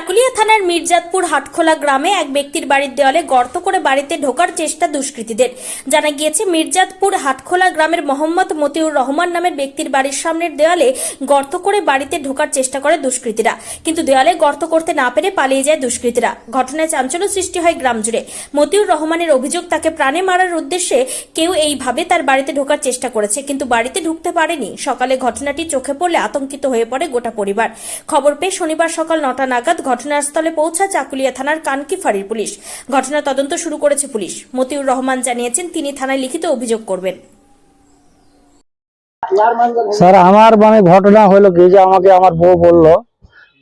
চাকুলিয়া থানার মির্জাতপুর হাটখোলা গ্রামে এক ব্যক্তির বাড়ির দেওয়ালে গর্ত করে বাড়িতে ঢোকার চেষ্টা দুষ্কৃতীদের। জানা গিয়েছে, মির্জাতপুর হাটখোলা গ্রামের মোহাম্মদ মতিউর রহমান নামের ব্যক্তির বাড়ির সামনের দেওয়ালে গর্ত করে বাড়িতে ঢোকার চেষ্টা করে দুষ্কৃতীরা। কিন্তু দেওয়ালে গর্ত করতে না পেরে পালিয়ে যায় দুষ্কৃতীরা। ঘটনায় চাঞ্চল্য সৃষ্টি হয় গ্রাম জুড়ে। মতিউর রহমানের অভিযোগ, তাকে প্রাণে মারার উদ্দেশ্যে কেউ এইভাবে তার বাড়িতে ঢোকার চেষ্টা করেছে, কিন্তু বাড়িতে ঢুকতে পারেনি। সকালে ঘটনাটি চোখে পড়লে আতঙ্কিত হয়ে পড়ে গোটা পরিবার। খবর পেয়ে শনিবার সকাল নটা নাগাদ ঘটনাস্থলে পৌঁছায় চাকুলিয়া থানার কানকি ফাঁড়ির পুলিশ। ঘটনা তদন্ত শুরু করেছে পুলিশ। মতিউর রহমান জানিয়েছেন, তিনি থানায় লিখিত অভিযোগ করবেন। স্যার, আমার মানে ঘটনা হলো কি যে আমাকে আমার বউ বলল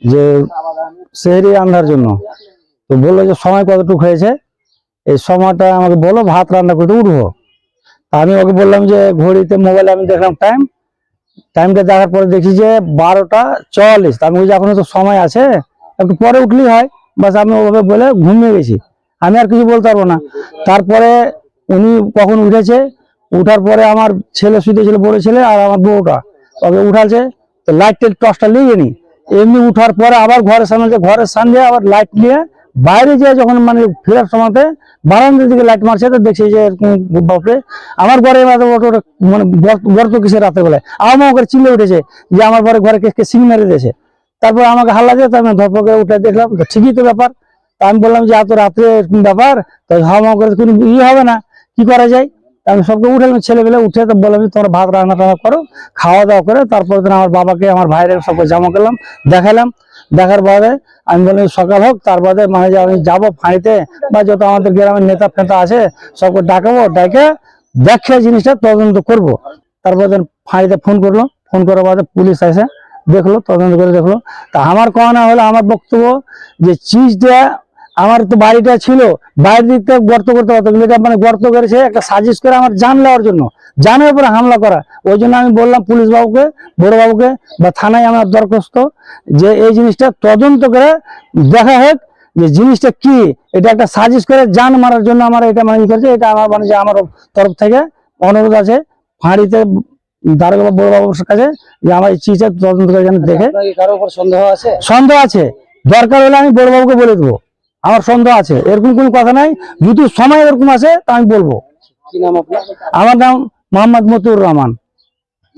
যে সেহরি রান্নার জন্য। তো বলল যে সময় কতটুকু হয়েছে? এই সময়টা আমাকে বলো ভাত রান্না করতে উঠবো। আমি ওকে বললাম যে ঘড়িতে মোবাইলে আমি দেখলাম টাইম টাইমটা দেখার পরে দেখি যে বারোটা চুয়াল্লিশ। তা আমি বলছি এখনও তো সময় আছে। একটু পরে উঠলেই হয়। বাস আমি ওভাবে বলে ঘুমিয়ে গেছি। আমি আর কিছু বলতে পারব না। তারপরে উনি কখন উঠেছে, উঠার পরে আমার ছেলে শুতেছিল বড় ছেলে আর আমার বউটা। ওকে উঠাচ্ছে তো লাইটের টর্চটা নিয়ে নি। এমনি উঠার পরে আবার ঘরের সামনে ঘরের সামনে আবার লাইট নিয়ে বাইরে যেয়ে যখন মানে ফেরার সময়তে বারান্দার দিকে লাইট মারছে, তো দেখছি যে বাপরে। আমার ঘরে মানে গর্ত কিসে রাতে বেলায় আমার করে চিল্লে উঠেছে যে আমার ঘরে ঘরে কে সিং মেরে দিয়েছে। তারপর আমাকে হাল্লা দিয়ে আমি ধরপর করে উঠে দেখলাম ঠিকই তো ব্যাপার। তা আমি বললাম যে, এত রাত্রে ব্যাপার? তো হাওয়া করে কোনো ইয়ে হবে না, কি করা যায়? আমি সবকে উঠালাম ছেলেবেলে উঠে তো বললাম যে তোমরা ভাত রান্না টান্না করো, খাওয়া দাওয়া করে, তারপর আমার বাবাকে, আমার ভাইয়ের সবকে জমা করলাম, দেখালাম। দেখার পরে আমি বললাম, সকাল হোক, তার তারপরে মানে আমি যাব ফাঁড়িতে, বা যত আমাদের গ্রামের নেতা ফেতা আছে, সবকে ডাকাবো, ডাকে দেখে জিনিসটা তদন্ত করব। তারপর ফাঁড়িতে ফোন করল, ফোন করার বাদে পুলিশ এসে দেখল, তদন্ত করে দেখল। তা আমার কহনা হলো আমার বক্তব্য যে চিজটা আমার তো বাড়িটা ছিল বাইরের দিক থেকে গর্ত করতে পারতো, কিন্তু এটা মানে গর্ত করেছে একটা সাজিশ করে আমার জান নেওয়ার জন্য। জানের উপরে হামলা করা। ওই জন্য আমি বললাম পুলিশ বাবুকে, বড় বাবুকে বা থানায় আমার দরখাস্ত যে এই জিনিসটা তদন্ত করে দেখা হোক যে জিনিসটা কি। এটা একটা সাজিশ করে জান মারার জন্য আমার এটা মানে করেছে, এটা আমার মানে যে আমার তরফ থেকে অনুরোধ আছে, ফাঁড়িতে দারোগা বড় বাবুর কাছে যে আমার এই চিজটা তদন্ত করে যেন দেখে। উপর সন্দেহ আছে? সন্দেহ আছে। দরকার হলে আমি বড় বাবুকে বলে দেবো। আমার সন্দেহ আছে। এরকম কোনো কথা নাই। যদি সময় এরকম আছে তা আমি বলব। কি নাম আপনার? আমার নাম মোহাম্মদ মতুর রহমান।